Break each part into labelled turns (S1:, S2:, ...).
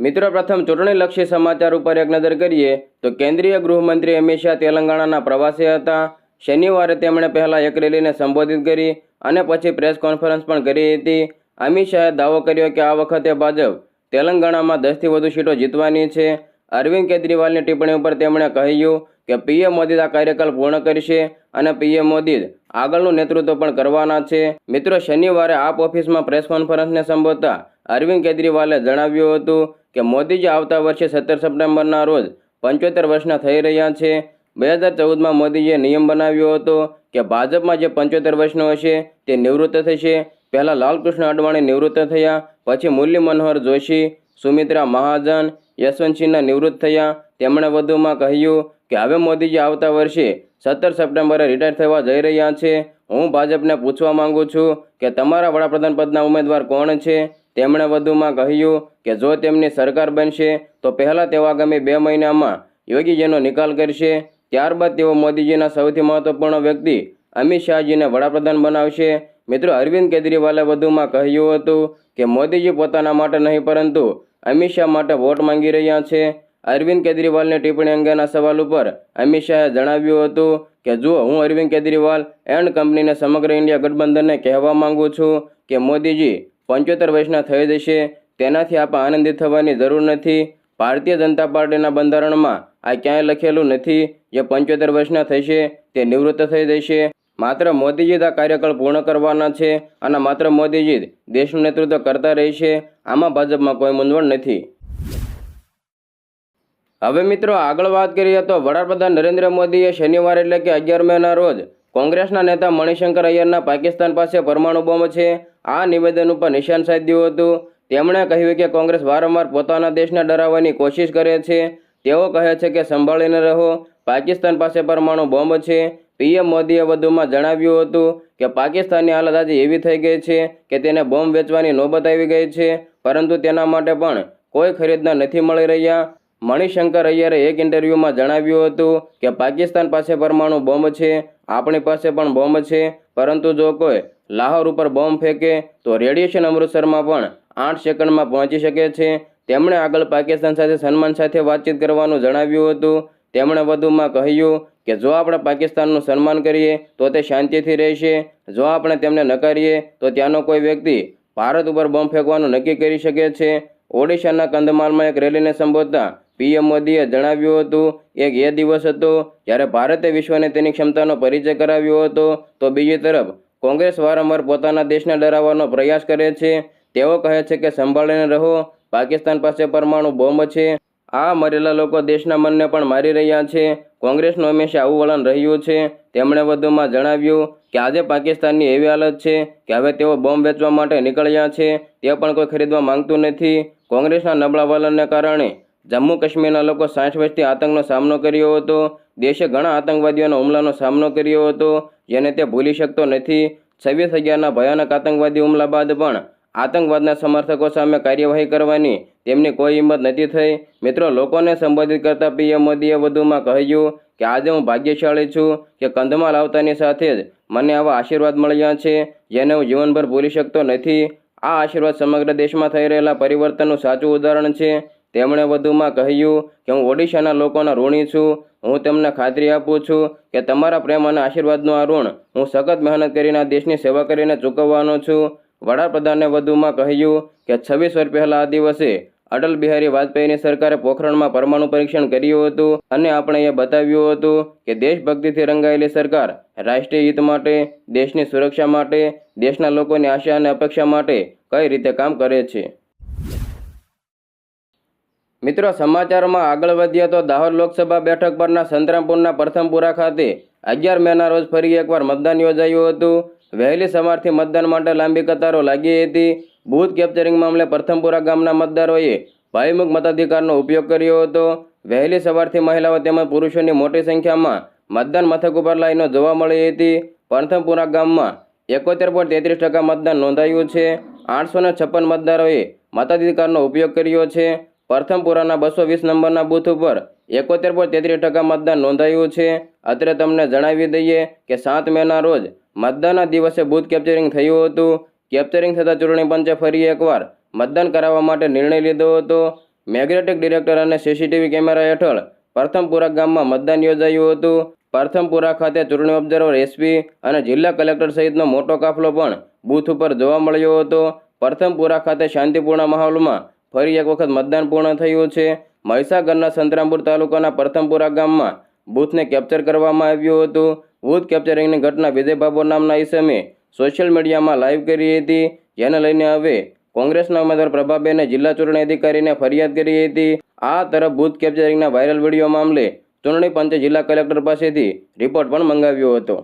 S1: મિત્રો, પ્રથમ ચૂંટણીલક્ષી સમાચાર ઉપર એક નજર કરીએ તો કેન્દ્રીય ગૃહમંત્રી અમિત શાહ તેલંગાણાના પ્રવાસી હતા. શનિવારે તેમણે પહેલાં એક રેલીને સંબોધિત કરી અને પછી પ્રેસ કોન્ફરન્સ પણ કરી હતી. અમિત શાહે દાવો કર્યો કે આ વખતે ભાજપ તેલંગાણામાં દસથી વધુ સીટો જીતવાની છે. અરવિંદ કેજરીવાલની ટિપ્પણી ઉપર તેમણે કહ્યું કે પીએમ મોદી આ કાર્યકાળ પૂર્ણ કરશે અને પીએમ મોદી જ આગળનું નેતૃત્વ પણ કરવાના છે. મિત્રો, શનિવારે આપ ઓફિસમાં પ્રેસ કોન્ફરન્સને સંબોધતા અરવિંદ કેજરીવાલે જણાવ્યું હતું કે મોદીજી આવતા વર્ષે સત્તર સપ્ટેમ્બરના રોજ પંચોતેર વર્ષના થઈ રહ્યા છે. બે હજાર ચૌદમાં મોદીજીએ નિયમ બનાવ્યો હતો કે ભાજપમાં જે પંચોતેર વર્ષનો હશે તે નિવૃત્ત થશે. પહેલાં લાલકૃષ્ણ અડવાણી નિવૃત્ત થયા, પછી મુરલી મનોહર જોશી, સુમિત્રા મહાજન યશવંતસિંહના નિવૃત્ત થયા. તેમણે વધુમાં કહ્યું કે હવે મોદીજી આવતા વર્ષે સત્તર સપ્ટેમ્બરે રિટાયર થવા જઈ રહ્યા છે. હું ભાજપને પૂછવા માંગુ છું કે તમારા વડાપ્રધાન પદના ઉમેદવાર કોણ છે? તેમણે વધુમાં કહ્યું કે જો તેમની સરકાર બનશે, તો પહેલાં તેઓ આગામી બે મહિનામાં યોગીજીનો નિકાલ કરશે. ત્યારબાદ તેઓ મોદીજીના સૌથી મહત્વપૂર્ણ વ્યક્તિ અમિત શાહજીને વડાપ્રધાન બનાવશે. મિત્રો, અરવિંદ કેજરીવાલે વધુમાં કહ્યું હતું કે મોદીજી પોતાના માટે નહીં, પરંતુ અમિત શાહ માટે વોટ માંગી રહ્યા છે. અરવિંદ કેજરીવાલની ટિપ્પણી અંગેના સવાલ ઉપર અમિત શાહે જણાવ્યું હતું કે, જુઓ, હું અરવિંદ કેજરીવાલ એન્ડ કંપનીને સમગ્ર ઇન્ડિયા ગઠબંધનને કહેવા માંગુ છું કે મોદીજી પંચોતેર વર્ષના થઈ જશે. તેનાથી આપણે આનંદિત થવાની જરૂર નથી. ભારતીય જનતા પાર્ટીના બંધારણમાં આ ક્યાંય લખેલું નથી જે પંચોતેર વર્ષના થશે, તે નિવૃત્ત થઈ જશે. માત્ર મોદીજી જ આ કાર્યકાળ પૂર્ણ કરવાના છે અને માત્ર મોદીજી જ દેશનું નેતૃત્વ કરતા રહેશે, આમાં ભાજપમાં કોઈ મૂંઝવણ નથી. હવે મિત્રો આગળ વાત કરીએ તો વડાપ્રધાન નરેન્દ્ર મોદીએ શનિવાર એટલે કે અગિયાર મેના રોજ કોંગ્રેસના નેતા મણિશંકર અય્યરના પાકિસ્તાન પાસે પરમાણુ બોમ્બ છે. આ નિવેદન ઉપર નિશાન સાધ્યું હતું. તેમણે કહ્યું કે કોંગ્રેસ વારંવાર પોતાના દેશને ડરાવવાની કોશિશ કરે છે. તેઓ કહે છે કે સંભાળીને રહો. પાકિસ્તાન પાસે પરમાણુ બોમ્બ છે. પીએમ મોદીએ વધુમાં જણાવ્યું હતું કે પાકિસ્તાનની હાલત આજે એવી થઈ ગઈ છે કે તેને બોમ્બ વેચવાની નોબત આવી ગઈ છે. પરંતુ તેના માટે પણ કોઈ ખરીદના નથી મળી રહ્યા. મણિશંકર અય્યરે એક ઇન્ટરવ્યૂમાં જણાવ્યું હતું કે પાકિસ્તાન પાસે પરમાણુ બોમ્બ છે. આપણી પાસે પણ બોમ્બ છે. પરંતુ જો કોઈ લાહોર ઉપર બોમ્બ ફેંકે, તો રેડિયેશન અમૃતસરમાં પણ આઠ સેકન્ડમાં પહોંચી શકે છે. તેમણે આગળ પાકિસ્તાન સાથે સન્માન સાથે વાતચીત કરવાનું જણાવ્યું હતું. તેમણે વધુમાં કહ્યું કે, જો આપણે પાકિસ્તાનનું સન્માન કરીએ, તો તે શાંતિથી રહેશે. જો આપણે તેમને નકારીએ, તો ત્યાંનો કોઈ વ્યક્તિ ભારત ઉપર બોમ્બ ફેંકવાનું નક્કી કરી શકે છે. ઓડિશાના કંધમાલમાં એક રેલીને સંબોધતા પીએમ મોદીએ જણાવ્યું હતું, એક એ દિવસ હતો જ્યારે ભારતે વિશ્વને તેની ક્ષમતાનો પરિચય કરાવ્યો હતો, તો બીજી તરફ કોંગ્રેસ વારંવાર પોતાના દેશને ડરાવવાનો પ્રયાસ કરે છે. તેઓ કહે છે કે સંભાળીને રહો, પાકિસ્તાન પાસે પરમાણુ બોમ્બ છે. આ મરેલા લોકો દેશના મનને પણ મારી રહ્યા છે. કોંગ્રેસનું હંમેશા આવું વલણ રહ્યું છે. તેમણે વધુમાં જણાવ્યું કે આજે પાકિસ્તાનની એવી હાલત છે કે હવે તેઓ બોમ્બ વેચવા માટે નીકળ્યા છે. તે પણ કોઈ ખરીદવા માંગતું નથી. કોંગ્રેસના નબળા વલણને કારણે જમ્મુ કાશ્મીરના લોકો સાઠ વર્ષથી આતંકનો સામનો કર્યો હતો. દેશે ઘણા આતંકવાદીઓના હુમલાનો સામનો કર્યો હતો, જેને તે ભૂલી શકતો નથી. છવ્વીસ હજારના ભયાનક આતંકવાદી હુમલા બાદ પણ આતંકવાદના સમર્થકો સામે કાર્યવાહી કરવાની તેમની કોઈ હિંમત નથી થઈ. મિત્રો, લોકોને સંબોધિત કરતા પીએમ મોદીએ વધુમાં કહ્યું કે, આજે હું ભાગ્યશાળી છું કે કંધમાં લાવતાની સાથે જ મને આવા આશીર્વાદ મળ્યા છે, જેને હું જીવનભર ભૂલી શકતો નથી. આ આશીર્વાદ સમગ્ર દેશમાં થઈ રહેલા પરિવર્તનનું સાચું ઉદાહરણ છે. તેમણે વધુમાં કહ્યું કે, હું ઓડિશાના લોકોના ઋણી છું. હું તેમને ખાતરી આપું છું કે તમારા પ્રેમ અને આશીર્વાદનું આ ઋણ હું સખત મહેનત કરીને આ દેશની સેવા કરીને ચૂકવવાનો છું. વડાપ્રધાને વધુમાં કહ્યું કે છવ્વીસ વર્ષ પહેલાં આ દિવસે અટલ બિહારી વાજપેયીની સરકારે પોખરણમાં પરમાણુ પરીક્ષણ કર્યું હતું અને આપણે એ બતાવ્યું હતું કે દેશભક્તિથી રંગાયેલી સરકાર રાષ્ટ્રીય હિત માટે, દેશની સુરક્ષા માટે, દેશના લોકોની આશા અને અપેક્ષા માટે કઈ રીતે કામ કરે છે. મિત્રો, સમાચારમાં આગળ વધીએ તો દાહોદ લોકસભા બેઠક પરના સંતરામપુરના પ્રથમપુરા ખાતે અગિયાર મેના રોજ ફરી એકવાર મતદાન યોજાયું હતું. વહેલી સવારથી મતદાન માટે લાંબી કતારો લાગી હતી. બૂથ કેપ્ચરિંગ મામલે પ્રથમપુરા ગામના મતદારોએ ભાઈમુખ મતાધિકારનો ઉપયોગ કર્યો હતો. વહેલી સવારથી મહિલાઓ તેમજ પુરુષોની મોટી સંખ્યામાં મતદાન મથક ઉપર લાઈનો જોવા મળી હતી. પ્રથમપુરા ગામમાં એકોતેર પોઈન્ટ તેત્રીસ ટકા મતદાન નોંધાયું છે. આઠસો ને છપ્પન મતદારોએ મતાધિકારનો ઉપયોગ કર્યો છે. પ્રથમપુરાના બસો વીસ નંબરના બૂથ ઉપર એકોતેર પોઈન્ટ તેત્રીસ ટકા મતદાન નોંધાયું છે. અત્રે તમને જણાવી દઈએ કે સાત મેના રોજ મતદાનના દિવસે બૂથ કેપ્ચરિંગ થયું હતું. કેપ્ચરિંગ થતાં ચૂંટણી પંચે ફરી એકવાર મતદાન કરાવવા માટે નિર્ણય લીધો હતો. મેગ્નેટિક ડિરેક્ટર અને સીસીટીવી કેમેરા હેઠળ પ્રથમપુરા ગામમાં મતદાન યોજાયું હતું. પ્રથમપુરા ખાતે ચૂંટણી ઓબ્ઝર્વર એસપી અને જિલ્લા કલેક્ટર સહિતનો મોટો કાફલો પણ બૂથ ઉપર જોવા મળ્યો હતો. પ્રથમપુરા ખાતે શાંતિપૂર્ણ માહોલમાં ફરી એક વખત મતદાન પૂર્ણ થયું છે. મહીસાગરના સંતરામપુર તાલુકાના પ્રથમપુરા ગામમાં બૂથને કેપ્ચર કરવામાં આવ્યું હતું. બૂથ કેપ્ચરિંગની ઘટના વિજય બાબુ નામના ઈસમે સોશિયલ મીડિયામાં લાઈવ કરી હતી. જેને લઈને હવે કોંગ્રેસના ઉમેદવાર પ્રભાબેને જિલ્લા ચૂંટણી અધિકારીને ફરિયાદ કરી હતી. આ તરફ બૂથ કેપ્ચરિંગના વાયરલ વીડિયો મામલે ચૂંટણી પંચે જિલ્લા કલેક્ટર પાસેથી રિપોર્ટ પણ મંગાવ્યો હતો.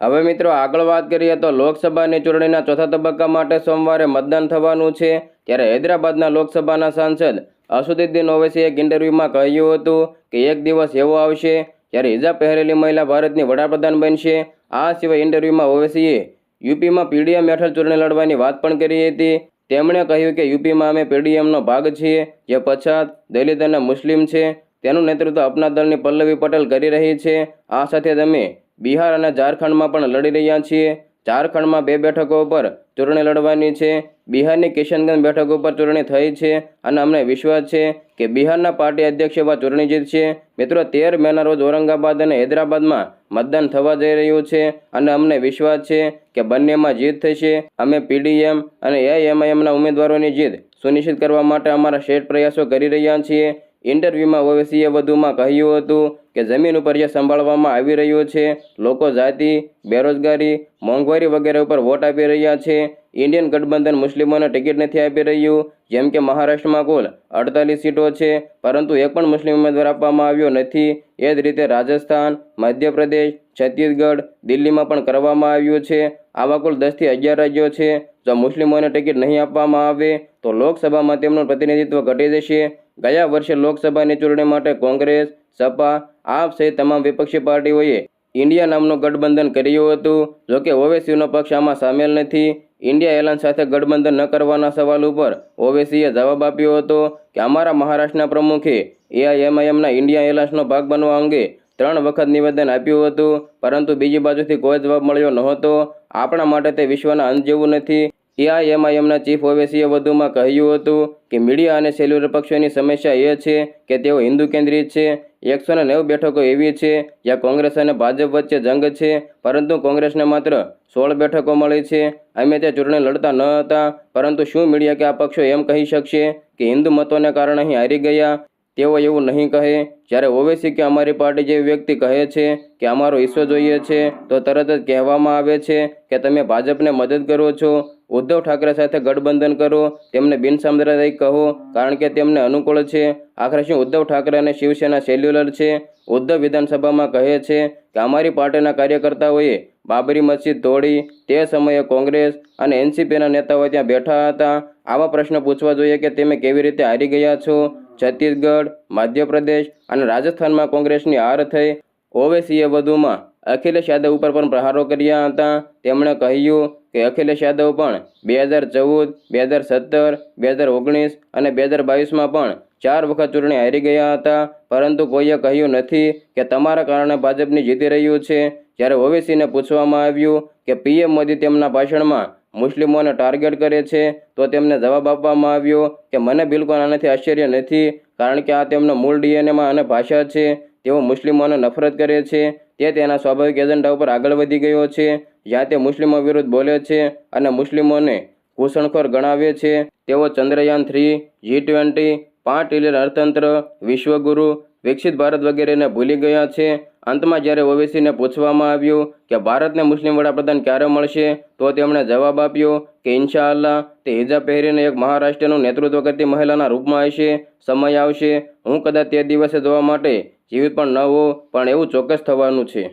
S1: હવે મિત્રો આગળ વાત કરીએ તો લોકસભાની ચૂંટણીના ચોથા તબક્કા માટે સોમવારે મતદાન થવાનું છે. ત્યારે હૈદરાબાદના લોકસભાના સાંસદ અસુદુદ્દીન ઓવૈસીએ એક ઇન્ટરવ્યૂમાં કહ્યું હતું કે એક દિવસ એવો આવશે જ્યારે હિજાબ પહેરેલી મહિલા ભારતની વડાપ્રધાન બનશે. આ સિવાય ઇન્ટરવ્યૂમાં ઓવેસીએ યુપીમાં પીડીએમ હેઠળ ચૂંટણી લડવાની વાત પણ કરી હતી. તેમણે કહ્યું કે યુપીમાં અમે પીડીએમનો ભાગ છીએ, જે પછાત દલિત અને મુસ્લિમ છે. તેનું નેતૃત્વ અપના દળની પલ્લવી પટેલ કરી રહી છે. આ સાથે અમે બિહાર અને ઝારખંડમાં પણ લડી રહ્યા છીએ. ઝારખંડમાં બે બેઠકો ઉપર ચૂંટણી લડવાની છે. બિહારની કિશનગંજ બેઠક ઉપર ચૂંટણી થઈ છે અને અમને વિશ્વાસ છે કે બિહારના પાર્ટી અધ્યક્ષ એવા ચૂંટણી જીતશે. મિત્રો, તેર મેના રોજ ઔરંગાબાદ અને હૈદરાબાદમાં મતદાન થવા જઈ રહ્યું છે અને અમને વિશ્વાસ છે કે બંનેમાં જીત થશે. અમે પીડીએમ અને એઆઈએમઆઈએમના ઉમેદવારોની જીત સુનિશ્ચિત કરવા માટે અમારા શ્રેષ્ઠ પ્રયાસો કરી રહ્યા છીએ. ઇન્ટરવ્યૂમાં ઓવેસીએ વધુમાં કહ્યું હતું કે જમીન ઉપર જે સંભાળવામાં આવી રહ્યું છે, લોકો જાતિ, બેરોજગારી, મોંઘવારી વગેરે ઉપર વોટ આપી રહ્યા છે. ઇન્ડિયન ગઠબંધન મુસ્લિમોને ટિકિટ નથી આપી રહ્યું. જેમ કે મહારાષ્ટ્રમાં કુલ અડતાલીસ સીટો છે, પરંતુ એક પણ મુસ્લિમ ઉમેદવાર આપવામાં આવ્યો નથી. એ જ રીતે રાજસ્થાન, મધ્યપ્રદેશ, છત્તીસગઢ, દિલ્હીમાં પણ કરવામાં આવ્યું છે. આવા કુલ દસથી અગિયાર રાજ્યો છે. જો મુસ્લિમોને ટિકિટ નહીં આપવામાં આવે, તો લોકસભામાં તેમનું પ્રતિનિધિત્વ ઘટી જશે. ગયા વર્ષે લોકસભાની ચૂંટણી માટે કોંગ્રેસ, સપા, આપ સહિત તમામ વિપક્ષી પાર્ટીઓએ ઇન્ડિયા નામનું ગઠબંધન કર્યું હતું. જોકે ઓવેસીનો પક્ષ આમાં સામેલ નથી. ઇન્ડિયા એલાન સાથે ગઠબંધન ન કરવાના સવાલ ઉપર ઓવેસીએ જવાબ આપ્યો હતો કે અમારા મહારાષ્ટ્રના પ્રમુખે એઆઈએમઆઈએમના ઇન્ડિયા એલાન્સનો ભાગ બનવા અંગે ત્રણ વખત નિવેદન આપ્યું હતું. પરંતુ બીજી બાજુથી કોઈ જવાબ મળ્યો નહોતો. આપણા માટે તે વિશ્વના અંત જેવું નથી. એઆઈએમઆઈએમના ચીફ ઓવેસીએ વધુમાં કહ્યું હતું કે મીડિયા અને સેલ્યુલર પક્ષોની સમસ્યા એ છે કે તેઓ હિન્દુ કેન્દ્રિત છે, એકસો નવ બેઠકો એવી છે જ્યાં કોંગ્રેસ અને ભાજપ વચ્ચે જંગ છે, પરંતુ કોંગ્રેસને માત્ર સોળ બેઠકો મળી છે. અમે તે ચૂંટણી લડતા ન હતા, પરંતુ શું મીડિયા કે આ પક્ષો એમ કહી શકશે કે હિન્દુ મતોને કારણે અહીં હારી ગયા? તેઓ એવું નહીં કહે. જ્યારે ઓવેસી કે અમારી પાર્ટી જેવી વ્યક્તિ કહે છે કે અમારો હિસ્સો જોઈએ છે, તો તરત જ કહેવામાં આવે છે કે તમે ભાજપને મદદ કરો છો. ઉદ્ધવ ઠાકરે સાથે ગઠબંધન કરો. તેમને બિનસાંપ્રદાયિક કહો, કારણ કે તેમને અનુકૂળ છે. આખરે શું ઉદ્ધવ ઠાકરે અને શિવસેના સેલ્યુલર છે? ઉદ્ધવ વિધાનસભામાં કહે છે કે અમારી પાર્ટીના કાર્યકર્તાઓએ બાબરી મસ્જિદ તોડી, તે સમયે કોંગ્રેસ અને એનસીપીના નેતાઓ ત્યાં બેઠા હતા. આવા પ્રશ્ન પૂછવા જોઈએ કે તમે કેવી રીતે હારી ગયા છો? છત્તીસગઢ, મધ્યપ્રદેશ અને રાજસ્થાનમાં કોંગ્રેસની હાર થઈ. ઓવેસીએ વધુમાં અખિલેશ યાદવ ઉપર પણ પ્રહારો કર્યા હતા. તેમણે કહ્યું કે અખિલેશ યાદવ પણ બે હજાર ચૌદ, બે હજાર સત્તર, બે હજાર ઓગણીસ અને બે હજાર બાવીસમાં પણ ચાર વખત ચૂંટણી હારી ગયા હતા. પરંતુ કોઈએ કહ્યું નથી કે તમારા કારણે ભાજપની જીતી રહ્યું છે. જ્યારે ઓવેસીને પૂછવામાં આવ્યું કે પીએમ મોદી તેમના ભાષણમાં મુસ્લિમોને ટાર્ગેટ કરે છે, તો તેમને જવાબ આપવામાં આવ્યો કે મને બિલકુલ આનાથી આશ્ચર્ય નથી, કારણ કે આ તેમનો મૂળ ડીએનએમાં અને ભાષા છે. તેઓ મુસ્લિમોને નફરત કરે છે, તે તેના સ્વાભાવિક એજન્ડા ઉપર આગળ વધી ગયો છે, જ્યાં તે મુસ્લિમો વિરુદ્ધ બોલે છે અને મુસ્લિમોને ઘૂસણખોર ગણાવે છે. તેઓ ચંદ્રયાન થ્રી, જી ટ્વેન્ટી, પાંચ ટ્રિલિયન અર્થતંત્ર, વિશ્વગુરુ, વિકસિત ભારત વગેરેને ભૂલી ગયા છે. અંતમાં જ્યારે ઓવેસીને પૂછવામાં આવ્યું કે ભારતને મુસ્લિમ વડાપ્રધાન ક્યારે મળશે, તો તેમણે જવાબ આપ્યો કે ઇન્શાઅલ્લાહ, તે હિજાબ પહેરીને એક મહારાષ્ટ્રનું નેતૃત્વ કરતી મહિલાના રૂપમાં હશે, સમય આવશે, હું કદાચ તે દિવસે જોવા માટે જીવિત પણ ન હોઉં, પણ એવું ચોક્કસ થવાનું છે.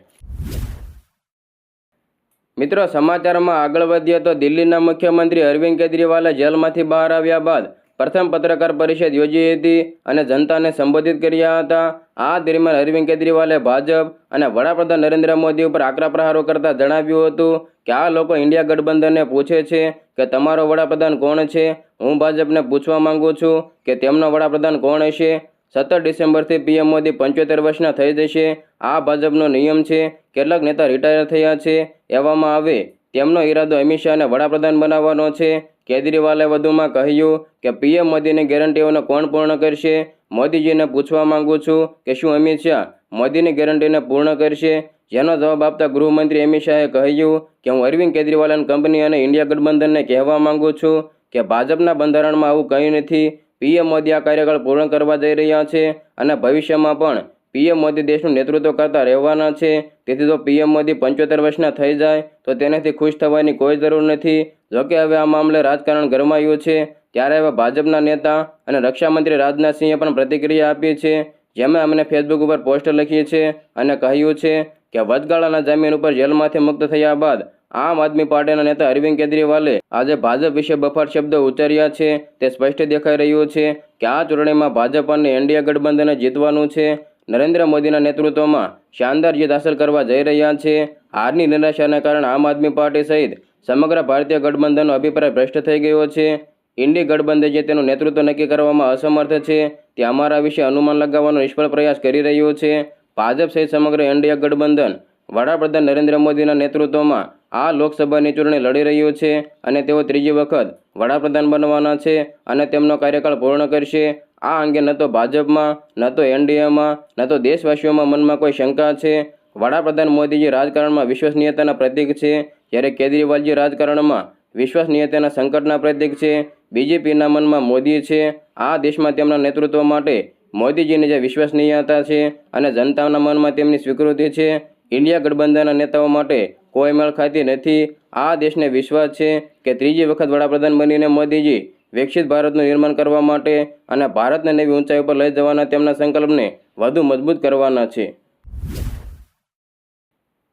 S1: મિત્રો, સમાચારમાં આગળ વધીએ તો દિલ્હીના મુખ્યમંત્રી અરવિંદ કેજરીવાલે જેલમાંથી બહાર આવ્યા બાદ પ્રથમ પત્રકાર પરિષદ યોજી હતી અને જનતાને સંબોધિત કર્યા હતા. આ દરમિયાન અરવિંદ કેજરીવાલે ભાજપ અને વડાપ્રધાન નરેન્દ્ર મોદી ઉપર આકરા પ્રહારો કરતા જણાવ્યું હતું કે આ લોકો ઇન્ડિયા ગઠબંધનને પૂછે છે કે તમારો વડાપ્રધાન કોણ છે? હું ભાજપને પૂછવા માંગુ છું કે તેમનો વડાપ્રધાન કોણ હશે? સત્તર ડિસેમ્બરથી પીએમ મોદી પંચોતેર વર્ષના થઈ જશે. આ ભાજપનો નિયમ છે. કેટલાક નેતા રિટાયર થયા છે. એવામાં આવે તેમનો ઈરાદો અમિત વડાપ્રધાન બનાવવાનો છે. કેજરીવાલે વધુમાં કહ્યું કે પીએમ મોદીની ગેરંટીઓને કોણ પૂર્ણ કરશે? મોદીજીને પૂછવા માંગુ છું કે શું અમિત શાહ મોદીની ગેરંટીને પૂર્ણ કરશે? જેનો જવાબ આપતા ગૃહમંત્રી અમિત શાહે કહ્યું કે હું અરવિંદ કેજરીવાલ કંપની અને ઇન્ડિયા ગઠબંધનને કહેવા માંગુ છું કે ભાજપના બંધારણમાં આવું કંઈ નથી. પીએમ મોદી આ કાર્યકાળ પૂર્ણ કરવા જઈ રહ્યા છે અને ભવિષ્યમાં પણ પીએમ મોદી દેશનું નેતૃત્વ કરતા રહેવાના છે. તેથી જો પીએમ મોદી પંચોતેર વર્ષના થઈ જાય, તો તેનાથી ખુશ થવાની કોઈ જરૂર નથી. જોકે હવે આ મામલે રાજકારણ ગરમાયું છે. ત્યારે હવે ભાજપના નેતા અને રક્ષામંત્રી રાજનાથસિંહે પણ પ્રતિક્રિયા આપી છે. જેમાં અમને ફેસબુક ઉપર પોસ્ટ લખી છે અને કહ્યું છે કે વચગાળાના જામીન ઉપર જેલમાંથી મુક્ત થયા બાદ આમ આદમી પાર્ટીના નેતા અરવિંદ કેજરીવાલે આજે ભાજપ વિશે બફાટ શબ્દો ઉચ્ચાર્યા છે. તે સ્પષ્ટ દેખાઈ રહ્યું છે કે આ ચૂંટણીમાં ભાજપ અને એનડીએ ગઠબંધને જીતવાનું છે. નરેન્દ્ર મોદીના નેતૃત્વમાં શાનદાર જીત હાંસલ કરવા જઈ રહ્યા છે. હારની નિરાશાને કારણે આમ આદમી પાર્ટી સહિત સમગ્ર ભારતીય ગઠબંધનનો અભિપ્રાય ભ્રષ્ટ થઈ ગયો છે. ઇન્ડી ગઠબંધન જે તેનું નેતૃત્વ નક્કી કરવામાં અસમર્થ છે, તે અમારા વિશે અનુમાન લગાવવાનો નિષ્ફળ પ્રયાસ કરી રહ્યો છે. ભાજપ સહિત સમગ્ર એનડીએ ગઠબંધન, વડાપ્રધાન નરેન્દ્ર મોદીના નેતૃત્વમાં આ લોકસભાની ચૂંટણી લડી રહ્યું છે અને તેઓ ત્રીજી વખત વડાપ્રધાન બનવાના છે અને તેમનો કાર્યકાળ પૂર્ણ કરશે. આ અંગે ન તો ભાજપમાં, ન તો એનડીએમાં, ન તો દેશવાસીઓમાં મનમાં કોઈ શંકા છે? વડાપ્રધાન મોદીજી રાજકારણમાં વિશ્વસનીયતાના પ્રતીક છે? જ્યારે કેજરીવાલજી રાજકારણમાં વિશ્વસનીયતાના સંકટના પ્રતીક છે? બીજેપીના મનમાં મોદી છે? આ દેશમાં તેમના નેતૃત્વ માટે મોદીજીની જે વિશ્વસનીયતા છે અને જનતાના મનમાં તેમની સ્વીકૃતિ છે, ઇન્ડિયા ગઠબંધનના નેતાઓ માટે કોઈ મેળ ખાતી નથી. આ દેશને વિશ્વાસ છે કે ત્રીજી વખત વડાપ્રધાન બનીને મોદીજી વિકસિત ભારતનું નિર્માણ કરવા માટે અને ભારતને નવી ઊંચાઈ પર લઈ જવાના તેમના સંકલ્પને વધુ મજબૂત કરવાના છે.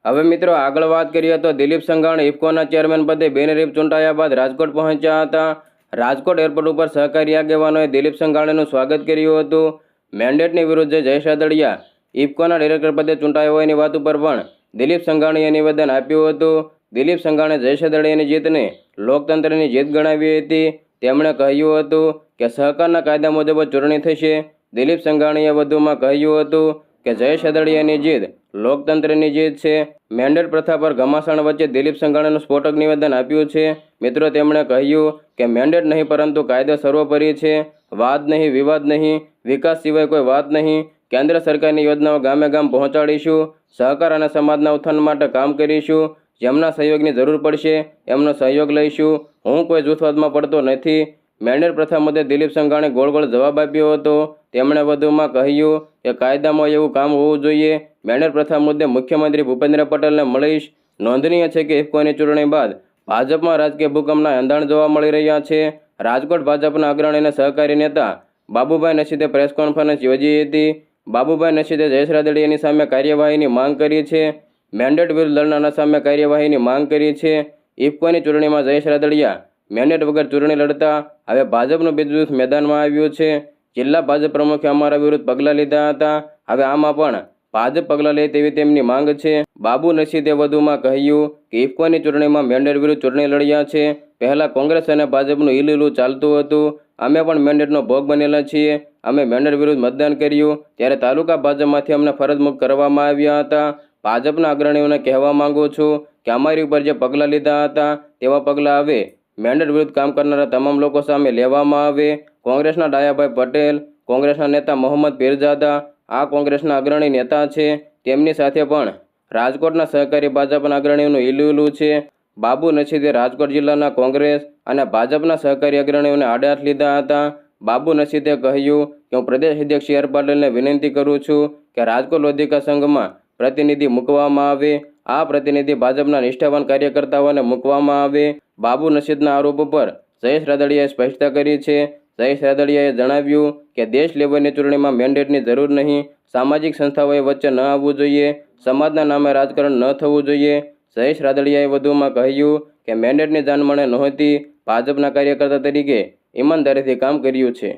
S1: હવે મિત્રો આગળ વાત કરીએ તો દિલીપ સંઘાણી ઇફકોના ચેરમેન પદે બેનરીફ ચૂંટાયા બાદ રાજકોટ પહોંચ્યા હતા. રાજકોટ એરપોર્ટ ઉપર સહકારી આગેવાનોએ દિલીપ સંઘાણીનું સ્વાગત કર્યું હતું. મેન્ડેટની વિરુદ્ધ જય સાદડિયા ઇફકોના ડિરેક્ટર પદે ચૂંટાયો હોવાની વાત ઉપર પણ દિલીપ સંઘાણીએ નિવેદન આપ્યું હતું. દિલીપ સંઘાણીએ જય સાદડિયાની જીતને લોકતંત્રની જીત ગણાવી હતી. તેમણે કહ્યું હતું કે સહકારના કાયદા મુજબ ચૂંટણી થશે. દિલીપ સંઘાણીએ વધુમાં કહ્યું હતું કે જય અદળિયાની જીત લોકતંત્રની જીત છે. મેન્ડેટ પ્રથા પર ઘમાસાણ વચ્ચે દિલીપ સંઘાણીનું સ્ફોટક નિવેદન આપ્યું છે. મિત્રો, તેમણે કહ્યું કે મેન્ડેટ નહીં, પરંતુ કાયદો સર્વોપરી છે. વાદ નહીં, વિવાદ નહીં, વિકાસ સિવાય કોઈ વાત નહીં. કેન્દ્ર સરકારની યોજનાઓ ગામે ગામ પહોંચાડીશું. સહકાર અને સમાજના ઉત્થાન માટે કામ કરીશું. જેમના સહયોગની જરૂર પડશે, એમનો સહયોગ લઈશું. હું કોઈ જૂથવાદમાં પડતો નથી. મેન્ડર પ્રથા મુદ્દે દિલીપ સંઘાણે ગોળ ગોળ જવાબ આપ્યો હતો. તેમણે વધુમાં કહ્યું કે કાયદામાં એવું કામ હોવું જોઈએ. મેન્ડર પ્રથા મુદ્દે મુખ્યમંત્રી ભૂપેન્દ્ર પટેલને મળીશ. નોંધનીય છે કે ઇફકોની ચૂંટણી બાદ ભાજપમાં રાજકીય ભૂકંપના એંધાણ જોવા મળી રહ્યા છે. રાજકોટ ભાજપના અગ્રણી અને સહકારી નેતા બાબુભાઈ નશીદે પ્રેસ કોન્ફરન્સ યોજી હતી. બાબુભાઈ નશીદે જયેશ રાદડીયાની સામે કાર્યવાહીની માંગ કરી છે. મેન્ડેટ વિરુદ્ધ લડનારા સામે કાર્યવાહીની માંગ કરી છે. ઇફકોની ચૂંટણીમાં જયેશ રાદડિયા મેન્ડેટ વગર ચૂંટણી લડતા હવે ભાજપનું બીજું મેદાનમાં આવ્યું છે. જિલ્લા ભાજપ પ્રમુખે અમારા વિરુદ્ધ પગલાં લીધા હતા. હવે આમાં પણ ભાજપ પગલાં લે તેવી તેમની માંગ છે. બાબુ નસીદે વધુમાં કહ્યું કે ઇફકોની ચૂંટણીમાં મેન્ડેટ વિરુદ્ધ ચૂંટણી લડ્યા છે. પહેલાં કોંગ્રેસ અને ભાજપનું ઈલીલું ચાલતું હતું. અમે પણ મેન્ડેટનો ભોગ બનેલા છીએ. અમે મેન્ડેટ વિરુદ્ધ મતદાન કર્યું. ત્યારે તાલુકા ભાજપમાંથી અમને ફરજમુક્ત કરવામાં આવ્યા હતા. ભાજપના અગ્રણીઓને કહેવા માંગુ છું કે અમારી ઉપર જે પગલાં લીધા હતા, તેવા પગલાં હવે મેન્ડેટ વિરુદ્ધ કામ કરનારા તમામ લોકો સામે લેવામાં આવે. કોંગ્રેસના ડાયાભાઈ પટેલ, કોંગ્રેસના નેતા મોહમ્મદ પીરજાદા આ કોંગ્રેસના અગ્રણી નેતા છે. તેમની સાથે પણ રાજકોટના સહકારી ભાજપના અગ્રણીઓનું ઈલું છે. બાબુ નશીદે રાજકોટ જિલ્લાના કોંગ્રેસ અને ભાજપના સહકારી અગ્રણીઓને આડાથ લીધા હતા. બાબુ નશીદે કહ્યું કે હું પ્રદેશ અધ્યક્ષ સી આર પાટીલને વિનંતી કરું છું કે રાજકોટ લોધિકા સંઘમાં પ્રતિનિધિ મૂકવામાં આવે. આ પ્રતિનિધિ ભાજપના નિષ્ઠાવાન કાર્યકર્તાઓને મૂકવામાં આવે. બાબુ નસીદના આરોપ પર જયેશ રાદડિયાએ સ્પષ્ટતા કરી છે. જયેશ રાદડિયાએ જણાવ્યું કે દેશ લેવલની ચૂંટણીમાં મેન્ડેટની જરૂર નહીં. સામાજિક સંસ્થાઓએ વચ્ચે ન આવવું જોઈએ. સમાજના નામે રાજકારણ ન થવું જોઈએ. જયેશ રાદડિયાએ વધુમાં કહ્યું કે મેન્ડેટની જાણમણે નહોતી. ભાજપના કાર્યકર્તા તરીકે ઈમાનદારીથી કામ કર્યું છે.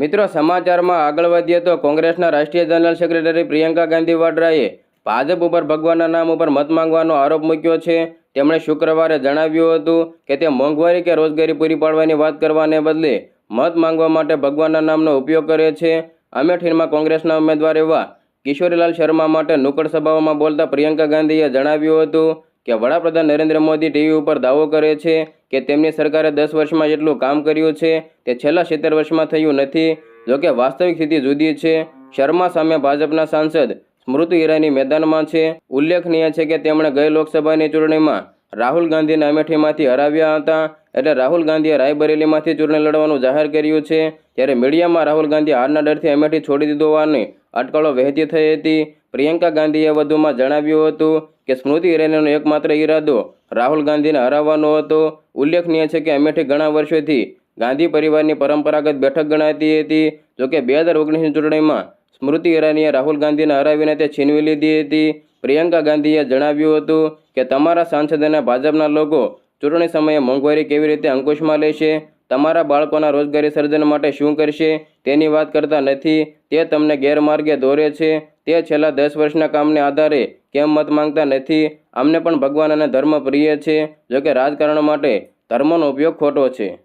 S1: મિત્રો, સમાચારમાં આગળ વધીએ તો કોંગ્રેસના રાષ્ટ્રીય જનરલ સેક્રેટરી પ્રિયંકા ગાંધી વાડ્રાએ ભાજપ ઉપર ભગવાનના નામ ઉપર મત માંગવાનો આરોપ મૂક્યો છે. તેમણે શુક્રવારે જણાવ્યું હતું કે તે મોંઘવારી કે રોજગારી પૂરી પાડવાની વાત કરવાને બદલે મત માંગવા માટે ભગવાનના નામનો ઉપયોગ કરે છે. અમેઠીમાં કોંગ્રેસના ઉમેદવાર એવા કિશોરીલાલ શર્મા માટે નુક્કડ સભાઓમાં બોલતા પ્રિયંકા ગાંધીએ જણાવ્યું હતું કે વડાપ્રધાન નરેન્દ્ર મોદી ટીવી ઉપર દાવો કરે છે કે તેમની સરકારે દસ વર્ષમાં જેટલું કામ કર્યું છે, તે છેલ્લા સિત્તેર વર્ષમાં થયું નથી. જોકે વાસ્તવિક સ્થિતિ જુદી છે. શર્મા સામે ભાજપના સાંસદ સ્મૃતિ ઈરાની મેદાનમાં છે. ઉલ્લેખનીય છે કે તેમણે ગઈ લોકસભાની ચૂંટણીમાં રાહુલ ગાંધીને અમેઠીમાંથી હરાવ્યા હતા એટલે રાહુલ ગાંધીએ રાયબરેલીમાંથી ચૂંટણી લડવાનું જાહેર કર્યું છે. ત્યારે મીડિયામાં રાહુલ ગાંધી હારના ડરથી અમેઠી છોડી દીધો હોવાની અટકળો વહેતી થઈ હતી. પ્રિયંકા ગાંધીએ વધુમાં જણાવ્યું હતું કે સ્મૃતિ ઈરાનીનો એકમાત્ર ઈરાદો રાહુલ ગાંધીને હરાવવાનો હતો. ઉલ્લેખનીય છે કે અમેઠી ઘણા વર્ષોથી ગાંધી પરિવારની પરંપરાગત બેઠક ગણાતી હતી. જોકે બે હજાર ઓગણીસની ચૂંટણીમાં સ્મૃતિ ઈરાનીએ રાહુલ ગાંધીને હરાવીને તે છીનવી લીધી હતી. પ્રિયંકા ગાંધીએ જણાવ્યું હતું કે, તમારા સાંસદ અને ભાજપના લોકો ચૂંટણી સમયે મોંઘવારી કેવી રીતે અંકુશમાં લેશે? તમારા બાળકોના રોજગારી સર્જન માટે શું કરશે? તેની વાત કરતા નથી. તે તમને ગેરમાર્ગે દોરે છે. તે છેલ્લા દસ વર્ષના કામને આધારે કેમ મત માંગતા નથી? અમને પણ ભગવાન અને ધર્મ પ્રિય છે, જોકે રાજકારણ માટે ધર્મનો ઉપયોગ ખોટો છે.